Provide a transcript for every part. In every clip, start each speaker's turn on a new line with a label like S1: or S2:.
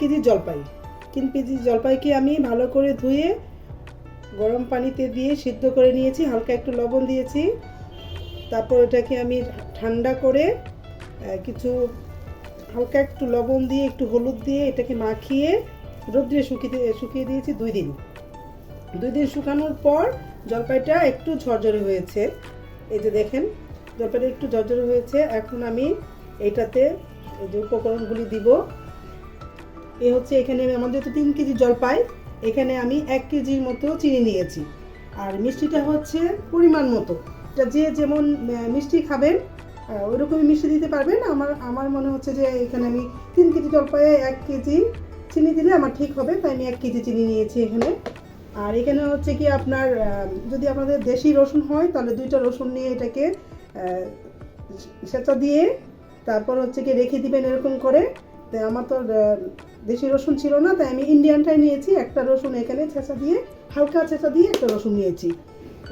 S1: KG জলপাই। তিন KG জলপাইকে আমি ভালো করে ধুয়ে গরম পানিতে দিয়ে সিদ্ধ করে নিয়েছি, হালকা একটু লবণ দিয়েছি। তারপর এটাকে আমি ঠান্ডা করে কিছু হালকা একটু লবণ দিয়ে, একটু হলুদ দিয়ে এটাকে মাখিয়ে রোদ্রে শুকিয়ে শুকিয়ে দিয়েছি দুই দিন। দুই দিন শুকানোর পর জলপাইটা একটু ঝরঝরে হয়েছে। এই যে দেখেন, জলপাইটা একটু ঝরঝরে হয়েছে। এখন আমি এইটাতে এই যে উপকরণগুলি দিব। এ হচ্ছে এখানে আমাদের তো তিন কেজি জলপাই এখানে আমি এক কেজির মতো চিনি নিয়েছি। আর মিষ্টিটা হচ্ছে পরিমাণ মতো। যে যেমন মিষ্টি খাবেন আহ, ওইরকমই মিষ্টি দিতে পারবেন। আমার আমার মনে হচ্ছে যে এখানে আমি তিন কেজি জলপাইয়ে এক কেজি চিনি দিলে আমার ঠিক হবে তাই আমি এক কেজি চিনি নিয়েছি এখানে। আর এখানে হচ্ছে কি আপনার যদি আপনাদের দেশি রসুন হয় তাহলে দুইটা রসুন নিয়ে এটাকে সেচা দিয়ে তারপর হচ্ছে কি রেখে দিবেন এরকম করে। আমার তো দেশি রসুন ছিল না, তাই আমি ইন্ডিয়ানটাই নিয়েছি, একটা রসুন এখানে ছেঁচা দিয়ে, হালকা ছেঁচা দিয়ে একটা রসুন নিয়েছি।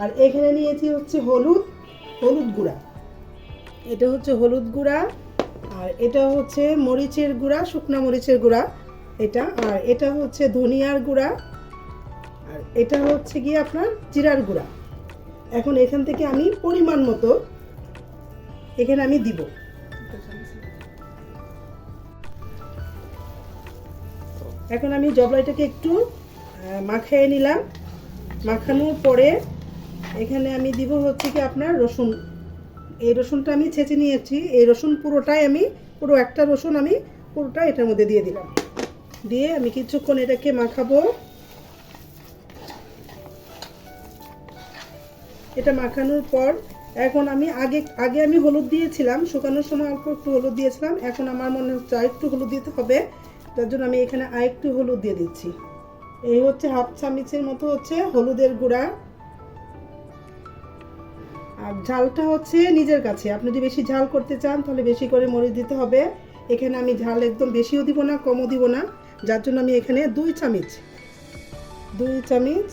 S1: আর এখানে নিয়েছি হচ্ছে হলুদ হলুদ গুঁড়া। এটা হচ্ছে হলুদ গুঁড়া, আর এটা হচ্ছে মরিচের গুঁড়া, শুকনা মরিচের গুঁড়া এটা, আর এটা হচ্ছে ধনিয়ার গুঁড়া, আর এটা হচ্ছে গিয়ে আপনার জিরার গুঁড়া। এখন এখান থেকে আমি পরিমাণ মতো এখানে আমি দিব। এখন আমি জবলাইটাকে একটু মাখিয়ে নিলাম। মাখানোর পরে এখানে আমি দিব হচ্ছে কি আপনার রসুন। এই রসুনটা আমি ছেঁচে নিয়েছি। এই রসুন পুরোটাই আমি, পুরো একটা রসুন আমি পুরোটা এটার মধ্যে দিয়ে দিলাম। দিয়ে আমি কিছুক্ষণ এটাকে মাখাবো। এটা মাখানোর পর এখন আমি আগে আগে আমি হলুদ দিয়েছিলাম। শুকানোর সময় অল্প একটু হলুদ দিয়েছিলাম। এখন আমার মনে হচ্ছে একটু হলুদ দিতে হবে। তার জন্য আমি এখানে আর একটু হলুদ দিয়ে দিচ্ছি। এই হচ্ছে হাফ চামচের মতো হচ্ছে হলুদের গুঁড়া। আর ঝালটা হচ্ছে নিজের কাছে। আপনি যদি বেশি ঝাল করতে চান, তাহলে বেশি করে মরিচ দিতে হবে। এখানে আমি ঝাল একদম বেশিও দিব না, কমও দিব না। যার জন্য আমি এখানে দুই চামচ দুই চামচ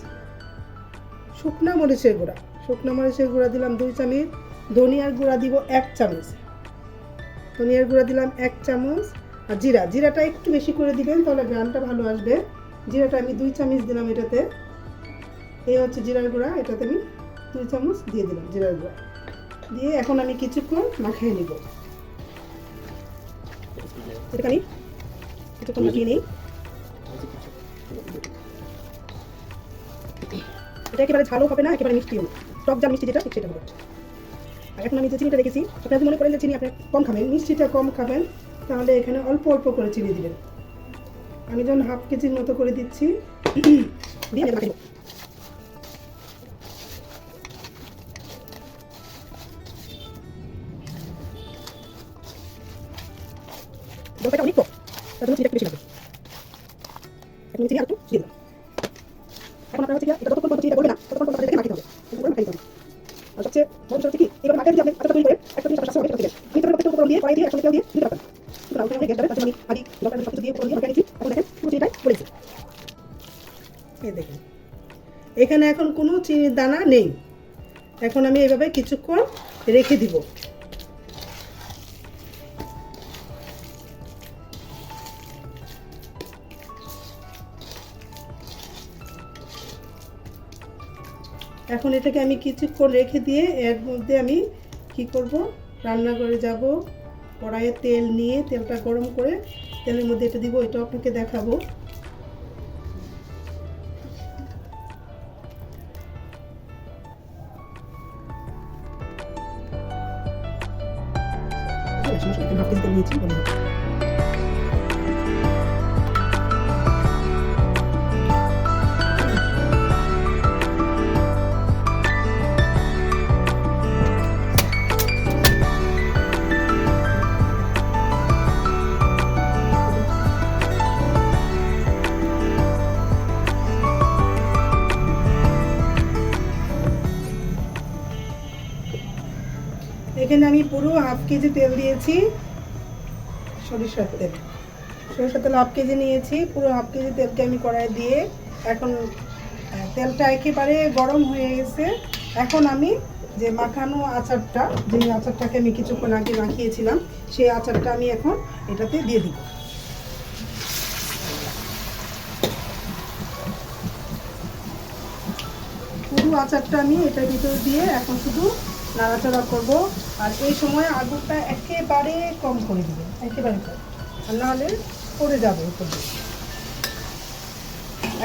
S1: শুকনা মরিচের গুঁড়া। শুকনা মরিচের গুঁড়া দিলাম দুই চামচ, ধনিয়ার গুঁড়া দিব এক চামচ। ধনিয়ার গুঁড়া দিলাম এক চামচ। আর জিরা জিরাটা একটু বেশি করে দিবেন তাহলে গ্রামটা ভালো আসবে। জিরাটা আমি দুই চামচ দিলাম এটাতে। এই হচ্ছে জিরার গুঁড়া এটাতে আমি দুই চামচ দিয়ে দিলাম জিরার গুঁড়া। দিয়ে এখন আমি কিছুক্ষণ মাখিয়ে নিব। এটাকে আমি কিছুক্ষণ মাখিয়ে নিই। এটা একেবারে ঝালও হবে না একেবারে মিষ্টিও টক জাল মিষ্টি যেটা ঠিক সেটা হবে। আর এখন আমি যে চিনিটা রেখেছি আপনারা যদি মনে করেন যে চিনি আপনি কম খাবেন মিষ্টিটা কম খাবেন তাহলে এখানে অল্প অল্প করে চিনি দিবেন। আমি যখন হাফ কেজির মতো করে দিচ্ছি, দিয়ে চিনি আর একটু হচ্ছে করে সবচেয়ে হচ্ছে কি, এবার মাখিয়ে যদি আপনি আচারটা তৈরি করেন একটা জিনিস আপনার উপকরণ দিয়ে, কড়াই দিয়ে দিয়ে দিতে কিন্তু আমি আগে দিয়ে দিয়ে এখন দেখেন, পুরো পড়েছে। দেখেন, এখানে এখন কোনো চিনির দানা নেই। এখন আমি এইভাবে কিছুক্ষণ রেখে দিব। এখন এটাকে আমি কিছুক্ষণ রেখে দিয়ে এর মধ্যে আমি কি করব? রান্নাঘরে যাব। কড়াইয়ে তেল নিয়ে তেলটা গরম করে তেলের মধ্যে এটা দিব এটা আপনাকে দেখাবো। তেল নিয়েছি। হাফ কেজি তেল দিয়েছি, সরিষার তেল। সরিষার তেল হাফ কেজি নিয়েছি, পুরো হাফ কেজি তেলকে আমি কড়াই দিয়ে এখন তেলটা একেবারে গরম হয়ে গেছে। এখন আমি যে মাখানো আচারটা, যে আচারটাকে আমি কিছুক্ষণ আগে মাখিয়েছিলাম, সেই আচারটা আমি এখন এটাতে দিয়ে দিব। পুরো আচারটা আমি এটার ভিতর দিয়ে এখন শুধু নাড়াচাড়া করব। আর এই সময় আগুনটা একেবারে কম করে দেবে, একেবারে কম। আর নাহলে পড়ে যাবে উপর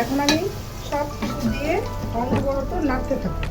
S1: এখন আমি সব কিছু দিয়ে অনবরত নাড়তে থাকব।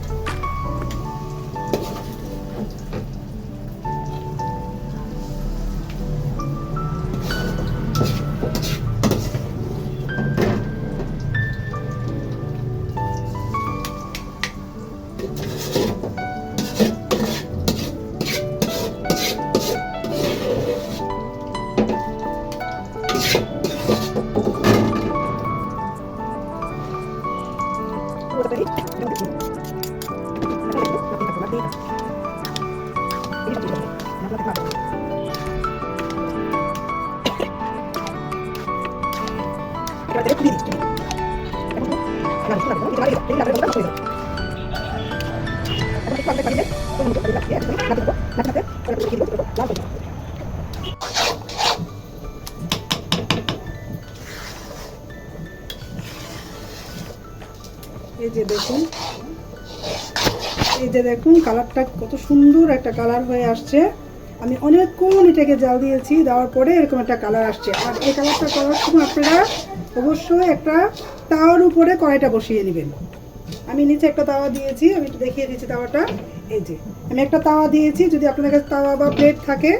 S1: এই যে দেখুন, এই যে দেখুন, কালারটা কত সুন্দর একটা কালার হয়ে আসছে। আমি অনেকক্ষণ এটাকে জাল দিয়েছি, দেওয়ার পরে এরকম একটা কালার আসছে। আর এই কালারটা করার সময় আপনারা অবশ্যই একটা তাওয়ার উপরে কড়াইটা বসিয়ে নেবেন আমি নিচে একটা তাওয়া দিয়েছি, আমি একটু দেখিয়ে দিচ্ছি তাওয়াটা। এই যে, আমি একটা তাওয়া দিয়েছি, যদি আপনার কাছে তাওয়া বা প্লেট থাকে,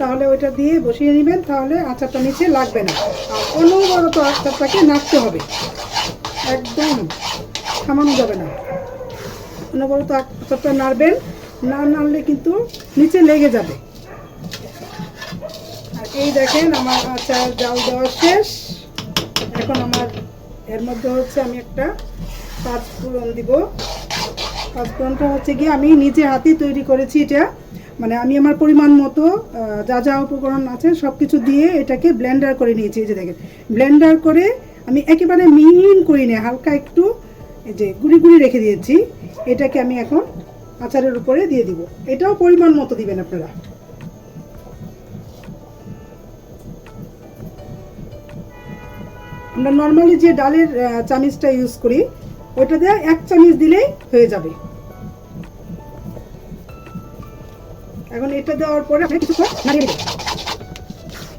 S1: তাহলে ওইটা দিয়ে বসিয়ে নেবেন, তাহলে আচারটা নিচে লাগবে না। আর অনবরত আচারটাকে নাড়তে হবে। একদম থামানো যাবে না। অনবরত আচারটা নাড়বেন, না নাড়লে কিন্তু নিচে লেগে যাবে। আর এই দেখেন, আমার আচার জাল দেওয়া শেষ। এখন আমার, এর মধ্যে হচ্ছে আমি একটা পাঁচ ফোড়ন দিব। পাঁচ ফোড়নটা হচ্ছে গিয়ে আমি নিজে হাতে তৈরি করেছি এটা। মানে আমি আমার পরিমাণ মতো যা যা উপকরণ আছে সব কিছু দিয়ে এটাকে ব্লেন্ডার করে নিয়েছি। এই যে দেখেন, ব্লেন্ডার করে আমি একেবারে মিহিন করি নিয়ে হালকা একটু, এই যে গুঁড়ি গুঁড়ি রেখে দিয়েছি। এটাকে আমি এখন আচারের উপরে দিয়ে দিব। এটাও পরিমাণ মতো দিবেন আপনারা। আমরা নর্মালি যে ডালের চামিচটা ইউজ করি ওইটা দিয়ে এক চামিচ দিলেই হয়ে যাবে। এখন এটা দেওয়ার পরে আপনি নাড়িয়ে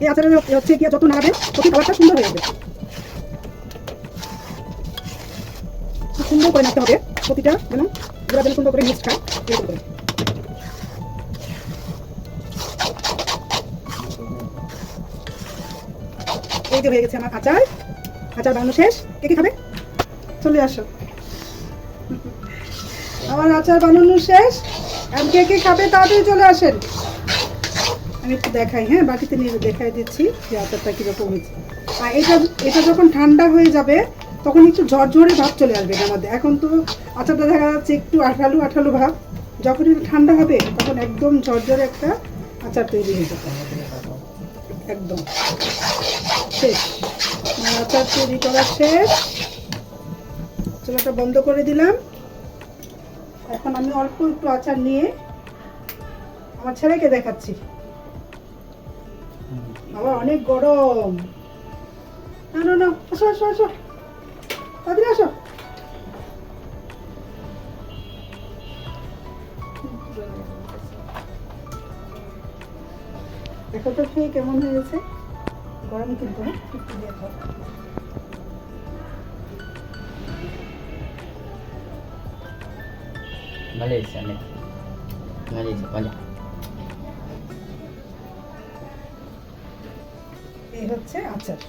S1: এই হচ্ছে কি যত তত সুন্দর হয়ে যাবে। সুন্দর করে নাড়তে হবে। প্রতিটা যেন পুরা যেন সুন্দর করে মিক্স খায় এরকম করে। এই যে হয়ে গেছে আমার আচার। আচার বানানো শেষ? কে কে খাবে? চলে আসো। আমার আচার বানানো শেষ। আর কে কে খাবে তাড়াতাড়ি চলে আসেন। আমি একটু দেখাই হ্যাঁ? বাটিতে নিয়ে দেখাই দিচ্ছি যে আচারটা কীরকম হয়েছে। আর এটা এটা যখন ঠান্ডা হয়ে যাবে, তখন একটু ঝরঝরে ভাব চলে আসবে এটার মধ্যে। এখন তো আচারটা দেখা যাচ্ছে একটু আঠালু আঠালু ভাব। যখন ঠান্ডা হবে, তখন একদম ঝরঝরে একটা আচার তৈরি হয়ে যাবে। একদম। শেষ। আচার তৈরি করা শেষ। চুলাটা বন্ধ করে দিলাম। এখন আমি অল্প একটু আচার নিয়ে আমার ছেলেকে দেখাচ্ছি। বাবা, অনেক গরম। না না না, আসো আসো আসো। তাড়াতাড়ি আসো। দেখো তো খেয়ে কেমন হয়েছে গরম কিন্তু হ্যাঁ একটু দিয়ে খাও।
S2: Banyak.
S1: এই হচ্ছে আচার